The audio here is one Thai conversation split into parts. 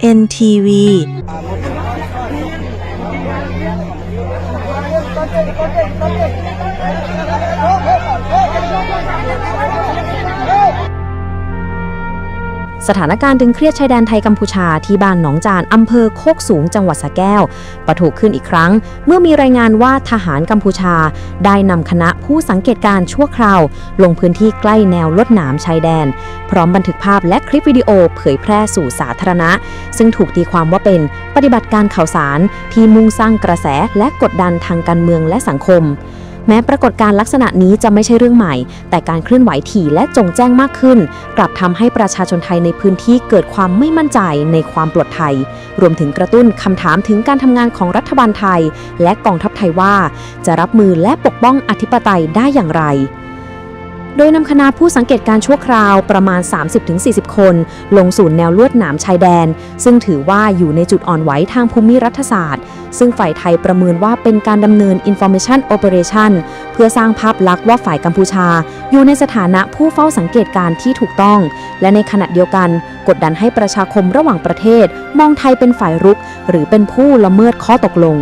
NTV สถานการณ์ตึงเครียดชายแดนไทยกัมพูชาที่บ้านหนองจานอำเภอโคกสูงจังหวัดสระแก้วปะทุขึ้นอีกครั้ง เมื่อมีรายงานว่าทหารกัมพูชา ได้นำคณะผู้สังเกตการณ์ชั่วคราว ลงพื้นที่ใกล้แนวลดหนามชายแดน พร้อมบันทึกภาพและคลิปวิดีโอเผยแพร่สู่สาธารณะ ซึ่งถูกตีความว่าเป็นปฏิบัติการข่าวสารที่มุ่งสร้างกระแสและกดดันทางการเมืองและสังคม แม้ปรากฏการลักษณะนี้จะไม่ใช่เรื่องใหม่ แต่การเคลื่อนไหวถี่และจงแจ้งมากขึ้น กลับทำให้ประชาชนไทยในพื้นที่เกิดความไม่มั่นใจในความปลอดภัย รวมถึงกระตุ้นคำถามถึงการทำงานของรัฐบาลไทย และกองทัพไทยว่า จะรับมือและปกป้องอธิปไตยได้อย่างไรโดยนำคณะผู้สังเกตการณ์ชั่วคราวประมาณ 30-40 คน ลงสู่แนวลวดหนามชายแดน ซึ่งถือว่าอยู่ในจุดอ่อนไหวทางภูมิรัฐศาสตร์ ซึ่งฝ่ายไทยประเมินว่าเป็นการดำเนิน Information Operation เพื่อสร้างภาพลักษณ์ว่าฝ่ายกัมพูชา อยู่ในสถานะผู้เฝ้าสังเกตการณ์ที่ถูกต้อง และในขณะเดียวกัน กดดันให้ประชาคมระหว่างประเทศ มองไทยเป็นฝ่ายรุก หรือเป็นผู้ละเมิดข้อตกลง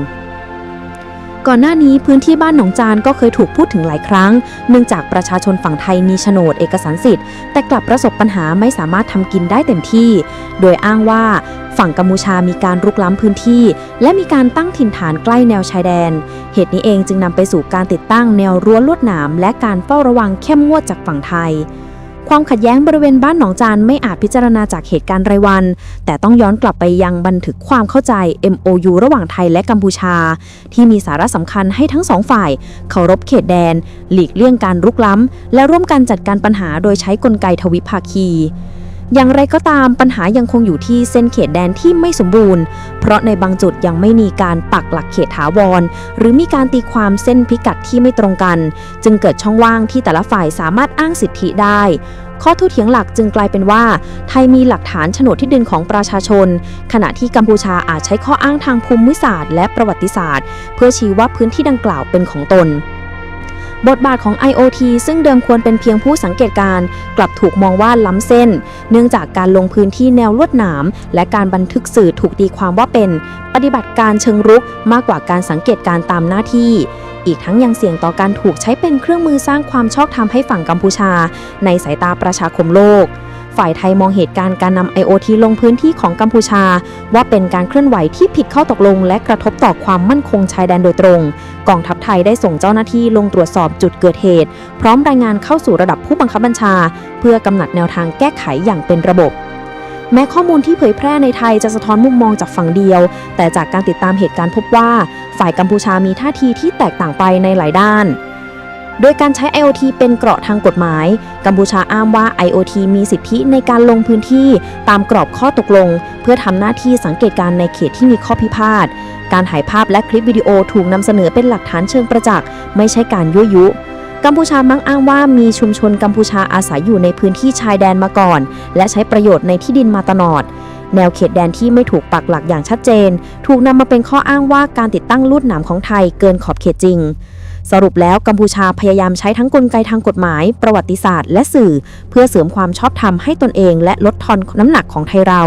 ก่อนหน้านี้พื้นที่บ้านหนองจานก็เคยถูกพูดถึงหลายครั้ง เนื่องจากประชาชนฝั่งไทยมีโฉนดเอกสารสิทธิ์ แต่กลับประสบปัญหาไม่สามารถทำกินได้เต็มที่ โดยอ้างว่าฝั่งกัมพูชามีการรุกล้ำพื้นที่ และมีการตั้งถิ่นฐานใกล้แนวชายแดน เหตุนี้เองจึงนำไปสู่การติดตั้งแนวรั้วลวดหนาม และการเฝ้าระวังเข้มงวดจากฝั่งไทย ความขัดแย้งบริเวณบ้านหนองจานไม่อาจพิจารณาจากเหตุการณ์รายวัน แต่ต้องย้อนกลับไปยังบันทึกความเข้าใจ MOU ระหว่างไทยและกัมพูชา ที่มีสาระสำคัญให้ทั้งสองฝ่าย เคารพเขตแดน หลีกเลี่ยงการรุกล้ำ และร่วมกันจัดการปัญหาโดยใช้กลไกทวิภาคี อย่างไรก็ตามปัญหายังคงอยู่ที่เส้นเขตแดนที่ไม่สมบูรณ์ เพราะในบางจุดยังไม่มีการปักหลักเขตถาวร หรือมีการตีความเส้นพิกัดที่ไม่ตรงกัน จึงเกิดช่องว่างที่แต่ละฝ่ายสามารถอ้างสิทธิได้ ข้อทูเถียงหลักจึงกลายเป็นว่า ไทยมีหลักฐานโฉนดที่ดินของประชาชน ขณะที่กัมพูชาอาจใช้ข้ออ้างทางภูมิศาสตร์และประวัติศาสตร์ เพื่อชี้ว่าพื้นที่ดังกล่าวเป็นของตน บทบาทของ IoT ซึ่งเดิมควรเป็นเพียงผู้สังเกตการ กลับถูกมองว่าล้ำเส้น เนื่องจากการลงพื้นที่แนวลวดหนาม และการบันทึกสื่อถูกตีความว่าเป็น ปฏิบัติการเชิงรุกมากกว่าการสังเกตการณ์ตามหน้าที่ อีกทั้งยังเสี่ยงต่อการถูกใช้เป็นเครื่องมือสร้างความชอบธรรมให้ฝั่งกัมพูชา ในสายตาประชาคมโลก ฝ่ายไทยมองเหตุการณ์การนำ IoT ลงพื้นที่ของกัมพูชา ว่าเป็นการเคลื่อนไหวที่ผิดข้อตกลง และกระทบต่อความมั่นคงชายแดนโดยตรง กองทัพไทยได้ส่งเจ้าหน้าที่ลงตรวจสอบจุดเกิดเหตุ พร้อมรายงานเข้าสู่ระดับผู้บังคับบัญชา เพื่อกำหนดแนวทางแก้ไขอย่างเป็นระบบแม้ข้อมูลที่เผยแพร่ในไทยจะสะท้อนมุมมองจากฝั่งเดียว แต่จากการติดตามเหตุการณ์พบว่า ฝ่ายกัมพูชามีท่าทีที่แตกต่างไปในหลายด้าน โดยการใช้ IoT เป็นเกราะทางกฎหมาย กัมพูชาอ้างว่า IoT มีสิทธิในการลงพื้นที่ตามกรอบข้อตกลง เพื่อทำหน้าที่สังเกตการณ์ในเขตที่มีข้อพิพาท การถ่ายภาพและคลิปวิดีโอถูกนำเสนอเป็นหลักฐานเชิงประจักษ์ ไม่ใช่การยั่วยุกัมพูชามักอ้างว่ามีชุมชนกัมพูชาอาศัยอยู่ในพื้นที่ชายแดนมาก่อน และใช้ประโยชน์ในที่ดินมาตลอด แนวเขตแดนที่ไม่ถูกปักหลักอย่างชัดเจน ถูกนำมาเป็นข้ออ้างว่าการติดตั้งลูดหนามของไทยเกินขอบเขตจริง สรุปแล้วกัมพูชาพยายามใช้ทั้งกลไกทางกฎหมาย ประวัติศาสตร์ และสื่อ เพื่อเสริมความชอบธรรมให้ตนเอง และลดทอนน้ำหนักของไทยเรา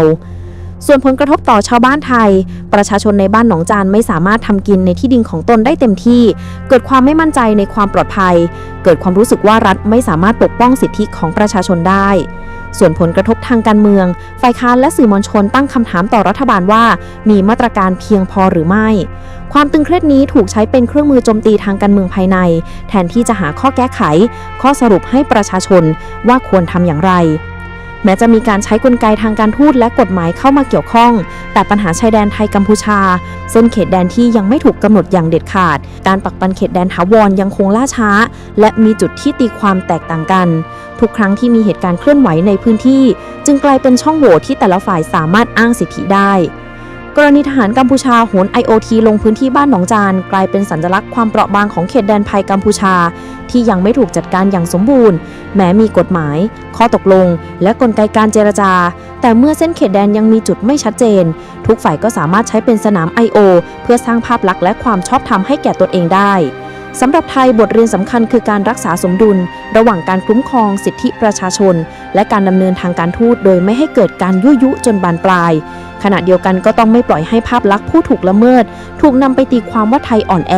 ส่วนผลกระทบต่อชาวบ้านไทย ประชาชนในบ้านหนองจานไม่สามารถทำกินในที่ดินของตนได้เต็มที่ เกิดความไม่มั่นใจในความปลอดภัย เกิดความรู้สึกว่ารัฐไม่สามารถปกป้องสิทธิของประชาชนได้ ส่วนผลกระทบทางการเมือง ฝ่ายค้านและสื่อมวลชนตั้งคำถามต่อรัฐบาลว่า มีมาตรการเพียงพอหรือไม่ ความตึงเครียดนี้ถูกใช้เป็นเครื่องมือโจมตีทางการเมืองภายใน แทนที่จะหาข้อแก้ไข ข้อสรุปให้ประชาชนว่าควรทำอย่างไรแม้จะมีการใช้กลไกทางการทูตและกฎหมายเข้ามาเกี่ยวข้อง แต่ปัญหาชายแดนไทยกัมพูชา เส้นเขตแดนที่ยังไม่ถูกกำหนดอย่างเด็ดขาด การปักปันเขตแดนถาวรยังคงล่าช้า และมีจุดที่ตีความแตกต่างกัน ทุกครั้งที่มีเหตุการณ์เคลื่อนไหวในพื้นที่ จึงกลายเป็นช่องโหว่ที่แต่ละฝ่ายสามารถอ้างสิทธิได้ กรณีทหารกัมพูชาโหน IoT ลงพื้นที่บ้านหนองจาน กลายเป็นสัญลักษณ์ความเปราะบางของเขตแดนภัยกัมพูชา ที่ยังไม่ถูกจัดการอย่างสมบูรณ์ แม้มีกฎหมาย ข้อตกลง และกลไกการเจรจา แต่เมื่อเส้นเขตแดนยังมีจุดไม่ชัดเจน ทุกฝ่ายก็สามารถใช้เป็นสนาม I.O. เพื่อสร้างภาพลักษณ์และความชอบธรรมให้แก่ตนเองได้ สำหรับไทยบทเรียนสำคัญคือการรักษาสมดุล ระหว่างการคุ้มครองสิทธิประชาชน และการดำเนินทางการทูตโดยไม่ให้เกิดการยั่วยุจนบานปลาย ขณะเดียวกันก็ต้องไม่ปล่อยให้ภาพลักษณ์ผู้ถูกละเมิด ถูกนำไปตีความว่าไทยอ่อนแอ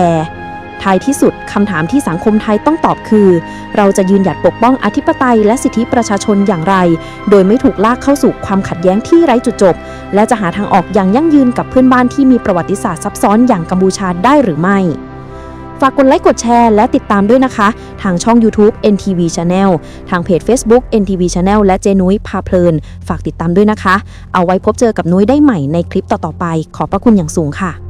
ท้ายที่สุดคำถามที่สังคมไทยต้องตอบคือ เราจะยืนหยัดปกป้องอธิปไตยและสิทธิประชาชนอย่างไร โดยไม่ถูกลากเข้าสู่ความขัดแย้งที่ไร้จุดจบ และจะหาทางออกอย่างยั่งยืนกับเพื่อนบ้านที่มีประวัติศาสตร์ซับซ้อนอย่างกัมพูชาได้หรือไม่ ฝากกดไลค์กดแชร์และติดตามด้วยนะคะ ทางช่อง YouTube NTV Channel ทางเพจ Facebook NTV Channel และเจนุ้ยพาเพลิน ฝากติดตามด้วยนะคะ เอาไว้พบเจอกับนุ้ยได้ใหม่ในคลิปต่อๆไป ขอบพระคุณอย่างสูงค่ะ